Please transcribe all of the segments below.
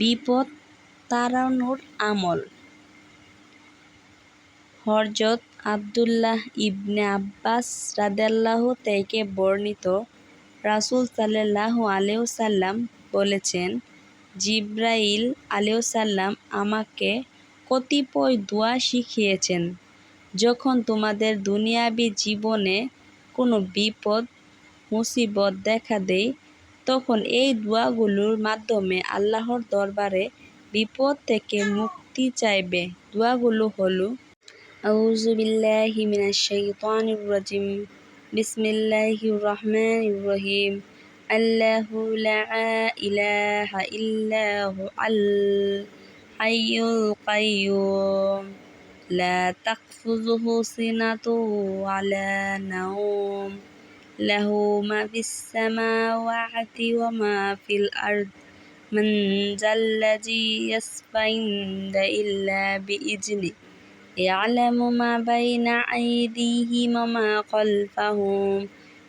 বিপদ তাড়ানোর আমল। হযরত আব্দুল্লাহ ইবনে আব্বাস রাদিয়াল্লাহু থেকে বর্ণিত রাসূল সাল্লাল্লাহু আলাইহি ওয়াসাল্লাম বলেছেন, জিবরাইল আলাইহিসসালাম আমাকে কতিপয় দোয়া শিখিয়েছেন, যখন তোমাদের দুনিয়াবী জীবনে কোনো বিপদ, মুসিবত দেখা দেয় তখন এই দোয়াগুলোর মাধ্যমে আল্লাহর দরবারে বিপদ থেকে মুক্তি চাইবে। দোয়াগুলো হলো, আউযু বিল্লাহি মিনাশ শাইতানির রাজিম। বিসমিল্লাহির রহমানির রহিম। আল্লাহু লা ইলাহা ইল্লাহু আল লা তাখফুযুহু সিনাতু ওয়ালা নাওম। লাহু মা ফিস সামাওয়াতি ওয়া মা ফিল আরদ মান যাল্লাযী ইয়াশফা ইনদা ইল্লা বিইজনিহি يعلم ما بين أيديهم وما خلفهم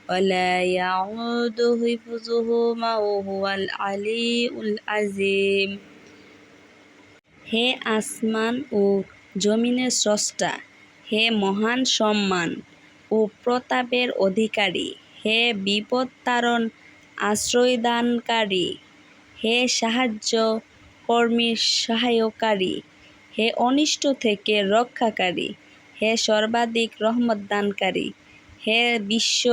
ولا يعود حفظهما وهو العلي العظيم হে আসমান ও জমিনের স্রষ্টা হে মহান সম্মান ও প্রতাপের অধিকারী হে বিপদ তাড়ন আশ্রয়দানকারী, হে সাহায্য কর্মীর সহায়কারী, হে অনিষ্ট থেকে রক্ষাকারী, হে সর্বাধিক রহমত দানকারী হে বিশ্ব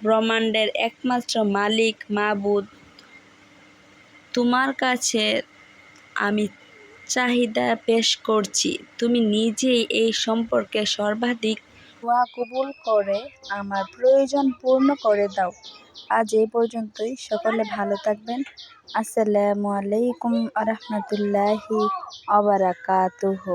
ব্রহ্মাণ্ডের একমাত্র মালিক মাবুদ। তোমার কাছে আমি চাহিদা পেশ করছি। তুমি নিজেই এই সম্পর্কে সর্বাধিক দোয়া কবুল করে, আমার প্রয়োজন পূর্ণ করে দাও। আজ এই পর্যন্তই। সকলে ভালো থাকবেন। আসসালামু আলাইকুম আ রহমতুল্লাহি অবরাকাতুহু